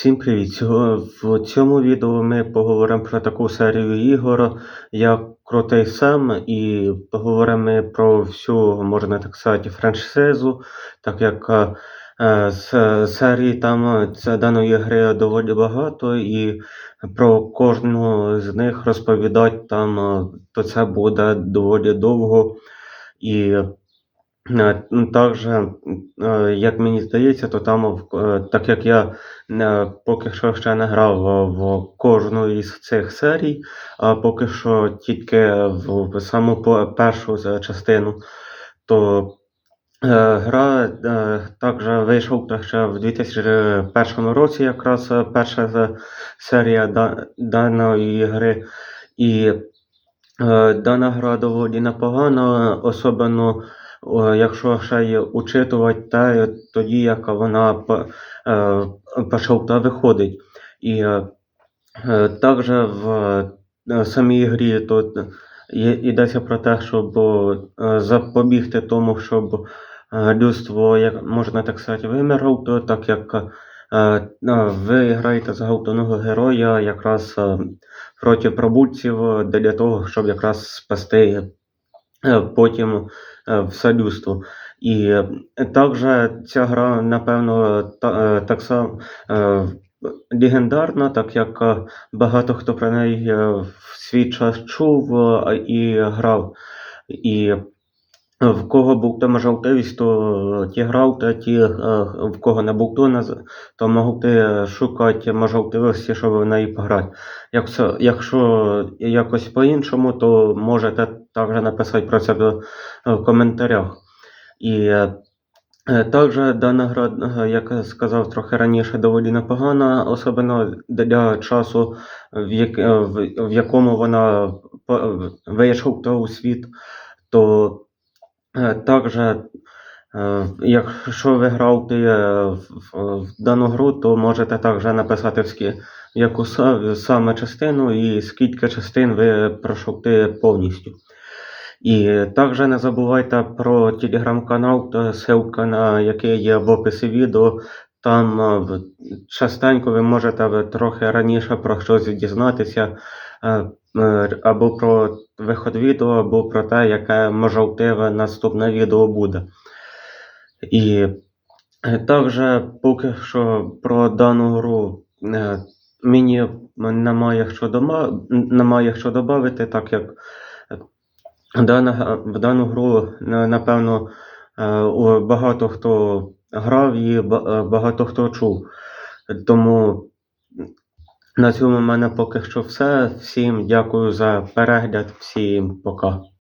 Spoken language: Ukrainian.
Всім привіт! В цьому відео ми поговоримо про таку серію ігор, як Крутий Сем, і поговоримо про всю, можна так сказати, франшизу, так як е, з серії там е, даної гри доволі багато, і про кожну з них розповідати там, е, то це буде доволі довго. І Також, е, як мені здається, то там, е, так як я поки що ще не грав в, кожну із цих серій, а поки що тільки в, саму першу частину, то е, гра е, також вийшов ще в 2001 році, якраз е, перша серія даної гри. І Е, Дана гра доволі непогана, особливо якщо ще й учитувати те, тоді як вона по- е, виходить. І е, е, також в самій грі тут йдеться про те, щоб запобігти тому, щоб людство, як можна так сказати, вимерло, то так як ви граєте за головного героя якраз проти пробульців е, для того, щоб якраз спасти потім в все. І е, також ця гра, напевно, та, е, так само е, легендарна, так як е, багато хто про неї е, в свій час чув е, і грав. І в кого був та можливість, то ті грав, та ті, е, в кого не був то, то могли шукати можливості, щоб в неї пограти. Якщо, якщо якось по-іншому, то можете також написати про це в коментарях. І е, е, також дана гра, е, як сказав трохи раніше, доволі непогана, особливо для часу, в, як, е, в, в якому вона вийшов у світ, то е, також, е, якщо ви граєте е, в, дану гру, то можете також написати яку саме частину і скільки частин ви пройшли повністю. І також не забувайте про телеграм-канал, ссылка на який є в описі відео. Там е, частенько ви можете трохи раніше про щось дізнатися, е, е, або про виход відео, або про те, яке можливе наступне відео буде. І е, також поки що про дану гру е, мені немає що дома, немає що додати, так як в дану гру, напевно, е, багато хто грав і е, багато хто чув. Тому на цьому в мене поки що все. Всім дякую за перегляд, всім пока.